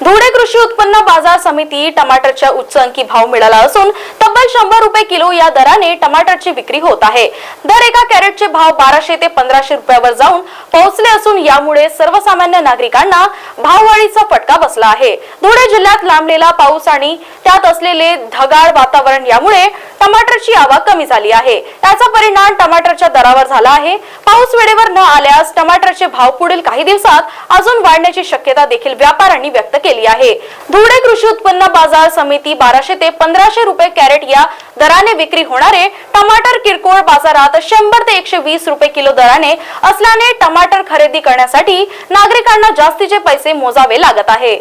धुळे कृषी उत्पन्न बाजार समिती टमाटरच्या उच्च अंकी भाव मिळाला असून तब्बल शंभर रुपये किलो या दराने टमाटरची विक्री होत आहे. दर एका कॅरेटचे भाव बाराशे ते पंधराशे रुपयावर जाऊन पोहोचले असून यामुळे सर्वसामान्य नागरिकांना भाववाढीचा फटका बसला आहे. धुळे जिल्ह्यात लांबलेला पाऊस आणि त्यात असलेले ढगाळ वातावरण यामुळे टमाटरची आवक कमी झाली आहे. त्याचा परिणाम टमाटरच्या दरावर झाला आहे. पाऊस वेळेवर न आल्यास टमाटरचे भाव पुढील काही दिवसात अजून वाढण्याची शक्यता देखील व्यापाऱ्यांनी व्यक्त केली आहे. धुळे कृषी उत्पन्न बाजार समिती बाराशे ते पंधराशे रुपये कॅरेट या दराने विक्री होणारे टमाटर किरकोळ बाजारात शंभर ते एकशे वीस रुपये किलो दराने असल्याने टमाटर खरेदी करण्यासाठी नागरिकांना जास्तीचे पैसे मोजावे लागत आहे.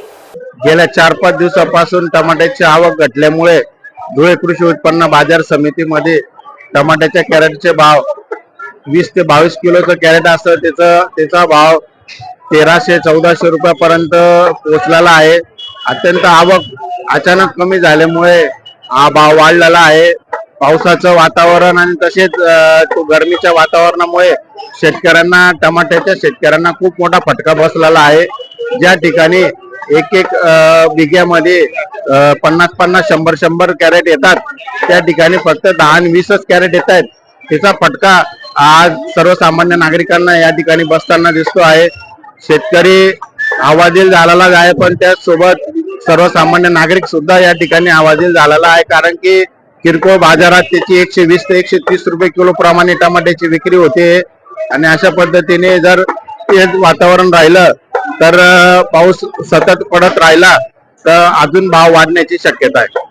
गेल्या चार पाच दिवसापासून टमाट्याची आवक घटल्यामुळे धुळे कृषी उत्पन्न बाजार समितीमध्ये टमाट्याच्या कॅरेटचे भाव वीस ते बावीस किलोचं कॅरेट असतं. त्याचा त्याचा भाव तेराशे चौदाशे रुपयापर्यंत पोहोचलेला आहे. अत्यंत आवक अचानक कमी झाल्यामुळे हा भाव वाढलेला आहे. पावसाचं वातावरण आणि तसेच गरमीच्या वातावरणामुळे शेतकऱ्यांना टमाट्याच्या शेतकऱ्यांना खूप मोठा फटका बसलेला आहे. ज्या ठिकाणी एक एक बिग्यामध्ये पन्नास पन्नास शंभर शंभर कॅरेट येतात. त्या ठिकाणी फक्त दहा आणि वीसच कॅरेट येत आहेत त्याचा फटका आज सर्वसामान्य नागरिकांना या ठिकाणी बसताना दिसतो आहे. शेतकरी आवाजील झालेला आहे पण त्याचसोबत सर्वसामान्य नागरिक सुद्धा या ठिकाणी आवाजील झालेला आहे. कारण की किरकोळ बाजारात त्याची एकशे वीस ते एकशे तीस रुपये किलो प्रमाणे टमाट्याची विक्री होते. आणि अशा पद्धतीने जर ते वातावरण राहिलं तर पाऊस सतत पडत राहिला तर अजून भाव वाढण्याची शक्यता आहे.